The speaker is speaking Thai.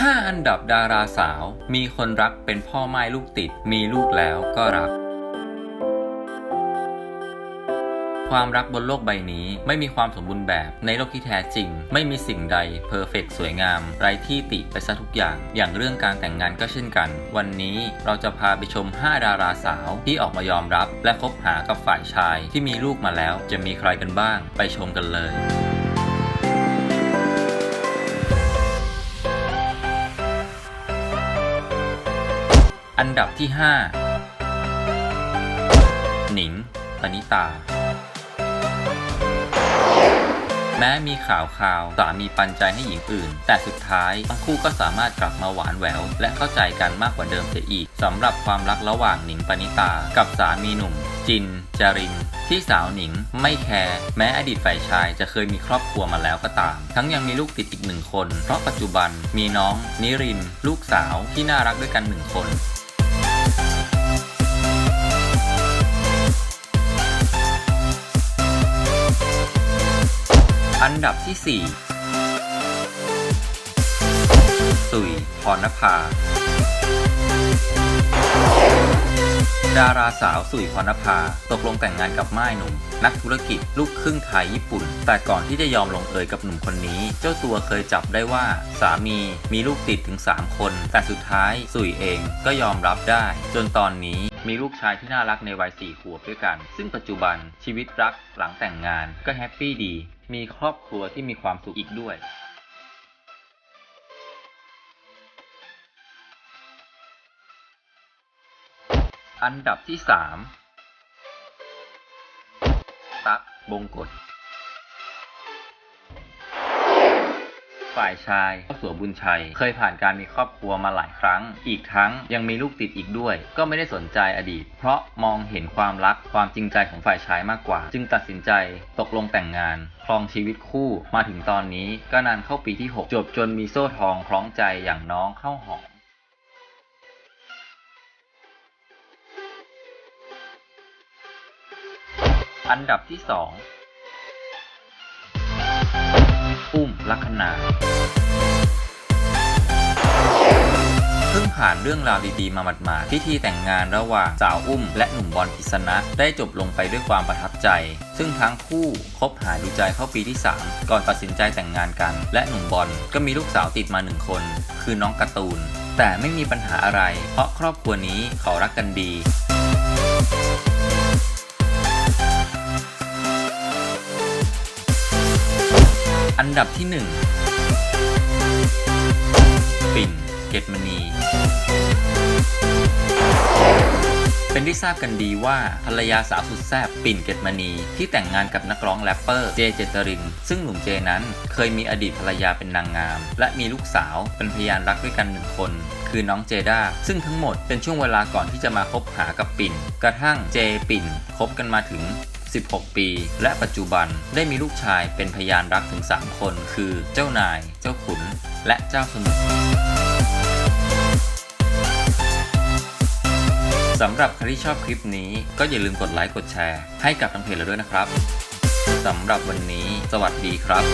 5 อันดับดาราสาว มีคนรักเป็นพ่อไม้ลูกติด มีลูกแล้วก็รัก ความรักบนโลกใบนี้ไม่มีความสมบูรณ์แบบ ในโลกที่แท้จริง ไม่มีสิ่งใดเพอร์เฟกสวยงาม ไร้ที่ติไปซะทุกอย่าง อย่างเรื่องการแต่งงานก็เช่นกัน วันนี้เราจะพาไปชม 5 ดาราสาวที่ออกมายอมรับ และคบหากับฝ่ายชายที่มีลูกมาแล้ว จะมีใครกันบ้าง ไปชมกันเลย อันดับที่ 5 หนิง ปณิตา แม้มีข่าวข่าวสามีปันใจให้หญิงอื่น แต่สุดท้ายทั้งคู่ก็สามารถกลับมาหวานแหวว และเข้าใจกันมากกว่าเดิมเสียอีกสำหรับความรักระหว่างหนิงปณิตา กับสามีหนุ่ม จินจารินที่สาวหนิงไม่แคร์แม้อดีตฝ่ายชายจะเคยมีครอบครัวมาแล้วก็ตาม ทั้งยังมีลูกติดอีกหนึ่งคน เพราะปัจจุบันมีน้อง นิริน ลูกสาวที่น่ารักด้วยกันหนึ่งคน อันดับที่ 4 สุยพรณภา ดาราสาวสุยพรณภา ตกลงแต่งงานกับม่ายหนุ่ม นักธุรกิจลูกครึ่งไทยญี่ปุ่น แต่ก่อนที่จะยอมลงเอยกับหนุ่มคนนี้ เจ้าตัวเคยจับได้ว่า สามีมีลูกติดถึง 3 คน แต่สุดท้ายสุยเองก็ยอมรับได้ จนตอนนี้มีลูกชายที่น่ารักในวัยสี่ขวบด้วยกัน ซึ่งปัจจุบันชีวิตรักหลังแต่งงานก็แฮปปี้ดี มีครอบครัวที่มีความสุขอีกด้วย อันดับที่3ตั๊กบงกฎฝ่ายชายก็สัวบุญชัย เคยผ่านการมีครอบครัวมาหลายครั้ง อีกทั้งยังมีลูกติดอีกด้วย ก็ไม่ได้สนใจอดีต เพราะมองเห็นความรักความจริงใจของฝ่ายชายมากกว่า จึงตัดสินใจตกลงแต่งงาน ครองชีวิตคู่มาถึงตอนนี้ก็นานเข้าปีที่ 6 จบจนมีโซ่ทองคล้องใจอย่างน้องเข้าหอม อันดับที่2อุ้มลัคนาเพิ่งผ่านเรื่องราวดีๆ มาหมาดๆพิธีแต่งงานระหว่างสาวอุ้ม และหนุ่มบอลกิษณะได้จบลงไปด้วยความประทับใจ ซึ่งทั้งคู่คบหาดูใจเข้าปีที่ 3 ก่อนตัดสินใจแต่งงานกัน และหนุ่มบอลก็มีลูกสาวติดมาหนึ่งคน คือน้องการ์ตูน แต่ไม่มีปัญหาอะไร เพราะครอบครัวนี้เขารักกันดี นดับที่ 1 ปิ่น เกตมณี เป็นที่ทราบกันดีว่าภรรยาสาวสุดแซ่บปิ่นเกตมณี ที่แต่งงานกับนักร้องแรปเปอร์เจเจตริน ซึ่งหนุ่มเจนั้นเคยมีอดีตภรรยาเป็นนางงาม และมีลูกสาวเป็นพยานรักด้วยกันหนึ่งคนคือน้องเจด้าซึ่งทั้งหมดเป็นช่วงเวลาก่อนที่จะมาคบหากับปิ่น กระทั่งเจปิ่นคบกันมาถึง 16 ปี และปัจจุบันได้มีลูกชายเป็นพยานรักถึง 3 คน คือเจ้านาย เจ้าขุน และเจ้าสมุทรสำหรับใครที่ชอบคลิปนี้ก็อย่าลืมกดไลค์กดแชร์ให้กับทางเพจเราด้วยนะครับ สำหรับวันนี้ สวัสดีครับ